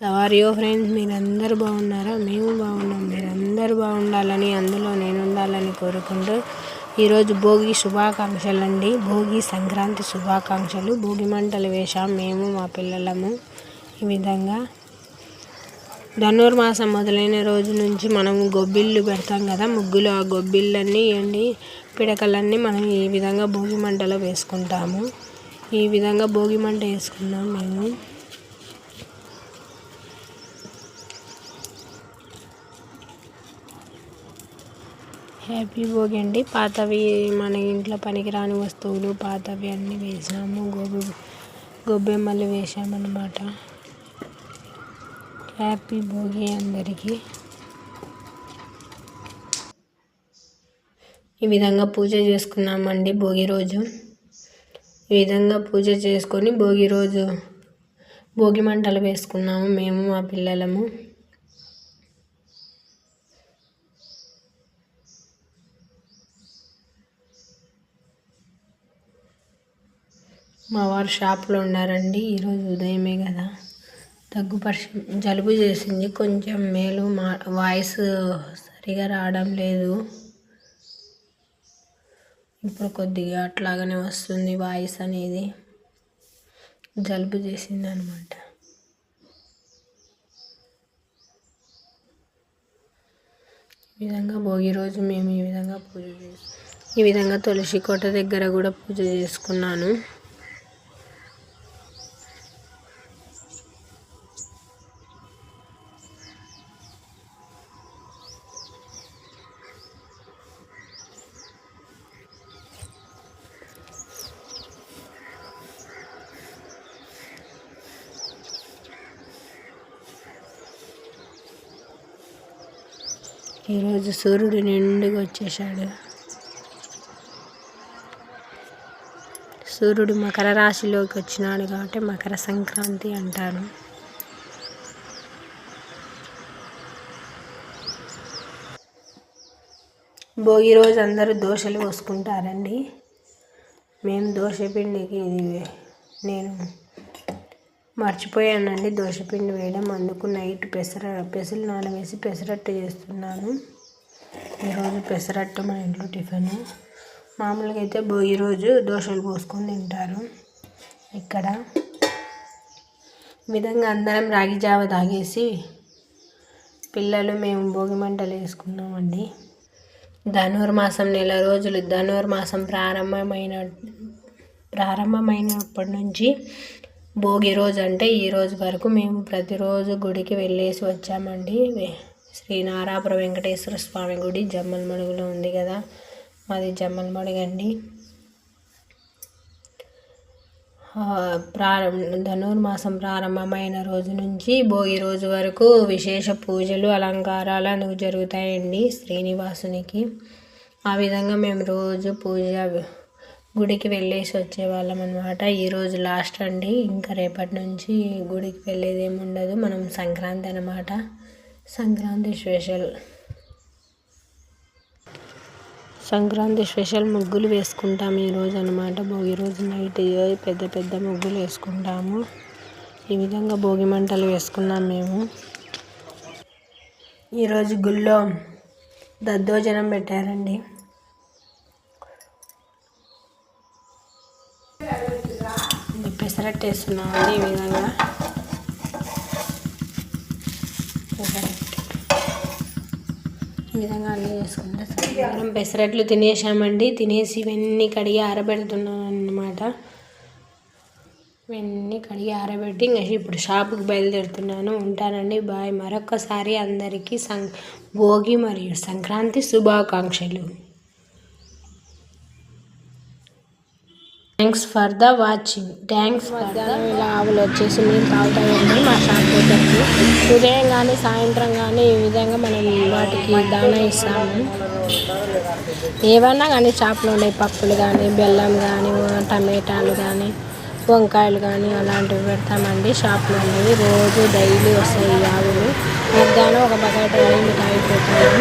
సవారియో friends మీరందరూ బాగున్నారా? మేము బాగున్నాం. మీరందరూ బాగుండాలని అందులో నేను ఉండాలని కోరుకుంటూ ఈరోజు భోగి శుభాకాంక్షలు అండి భోగి సంక్రాంతి శుభాకాంక్షలు. భోగి మంటలు వేశాం మేము మా పిల్లలము. ఈ విధంగా ధనుర్మాసం మొదలైన రోజు నుంచి మనం గొబ్బిళ్ళు పెడతాం కదా ముగ్గులు ఆ గొబ్బిళ్ళన్నీ ఎండి పిడకలన్నీ మనం ఈ విధంగా భోగి మంటలో వేసుకుంటాము. ఈ విధంగా భోగి మంట వేసుకున్నాం మేము. హ్యాపీ భోగి అండి. పాతవి మన ఇంట్లో పనికిరాని వస్తువులు పాతవి అన్నీ వేసాము గోబి గొబ్బెమ్మలు వేసామన్నమాట హ్యాపీ భోగి అందరికీ. ఈ విధంగా పూజ చేసుకున్నామండి భోగి రోజు. ఈ విధంగా పూజ చేసుకొని భోగి రోజు భోగి మంటలు వేసుకున్నాము మేము మా పిల్లలము. మా వారు షాప్లో ఉన్నారండి. ఈరోజు ఉదయమే కదా. దగ్గు పరిచి జలుబు చేసింది. కొంచెం మేలు మా వాయిస్ సరిగా రావడం లేదు. ఇప్పుడు కొద్దిగా అట్లాగనే వస్తుంది వాయిస్ అనేది. జలుబు చేసింది అనమాట ఈ విధంగా భోగి రోజు మేము ఈ విధంగా పూజ చేసి ఈ విధంగా తులసి కోట దగ్గర కూడా పూజ చేసుకున్నాను. ఈరోజు సూర్యుడు నిండుగా వచ్చేసాడు సూర్యుడు మకర రాశిలోకి వచ్చినాడు కాబట్టి మకర సంక్రాంతి అంటారు. భోగి రోజు అందరూ దోశలు పోసుకుంటారండి. మేము దోశ పిండికి ఇది నేను మర్చిపోయానండి. దోశపిండి వేయడం అందుకు నైట్ పెసర పెసలు నానవేసి పెసరట్టు చేస్తున్నాను. ఈరోజు పెసరట్టు మా ఇంట్లో టిఫిన్. మామూలుగా అయితే ఈరోజు దోశలు పోసుకొని తింటారు. ఇక్కడ విధంగా అందరం రాగి జావ తాగేసి పిల్లలు మేము భోగి మంటలు వేసుకున్నామండి. ధనుర్మాసం నెల రోజులు. ధనుర్మాసం ప్రారంభమైన ప్రారంభమైనప్పటి నుంచి భోగి రోజు అంటే ఈ రోజు వరకు మేము ప్రతిరోజు గుడికి వెళ్ళేసి వచ్చామండి. శ్రీ నారాపుర వెంకటేశ్వర స్వామి గుడి జమ్మలమడుగులో ఉంది కదా. మాది జమ్మలమడుగు అండి ప్రారంభ ధనుర్మాసం ప్రారంభమైన రోజు నుంచి భోగి రోజు వరకు విశేష పూజలు అలంకారాలు అనేవి జరుగుతాయండి శ్రీనివాసునికి. ఆ విధంగా మేము రోజు పూజ గుడికి వెళ్ళేసి వచ్చేవాళ్ళం అనమాట ఈరోజు లాస్ట్ అండి. ఇంకా రేపటి నుంచి గుడికి వెళ్ళేది ఏమి ఉండదు. మనం సంక్రాంతి అనమాట సంక్రాంతి స్పెషల్ సంక్రాంతి స్పెషల్ ముగ్గులు వేసుకుంటాం ఈరోజు అనమాట భోగి రోజు నైట్ పెద్ద పెద్ద ముగ్గులు వేసుకుంటాము. ఈ విధంగా భోగి మంటలు వేసుకున్నాం మేము. ఈరోజు గుళ్ళో దద్దోజనం పెట్టారండి. పెసరట్టు వేస్తున్నామండి ఈ విధంగా. ఈ విధంగా అన్నీ చేసుకుంటే మనం పెసరట్లు తినేసామండి. తినేసి ఇవన్నీ కడిగి ఆరబెడుతున్నాను అన్నమాట ఇవన్నీ కడిగి ఆరబెట్టి ఇంకా ఇప్పుడు షాపుకి బయలుదేరుతున్నాను. ఉంటానండి. బాయ్. మరొకసారి అందరికీ సం భోగి మరియు సంక్రాంతి శుభాకాంక్షలు. Thanks for the watching thanks for ఇలా ఆవులు వచ్చేసి నీళ్ళు తాగుతాయండి మా షాప్ దగ్గరికి. ఉదయం కానీ సాయంత్రం కానీ ఈ విధంగా మనం వాటికి దానా ఇస్తాము. ఏవన్నా కానీ షాప్లో ఉండే పప్పులు కానీ బెల్లం కానీ టమాటాలు కానీ వంకాయలు కానీ అలాంటివి పెడతామండి షాప్లో ఉండేవి. రోజు డైలీ వస్తాయి ఆవులు. మధ్యాహ్నం ఒక బకెట్ నీళ్ళు తాగిపోతాము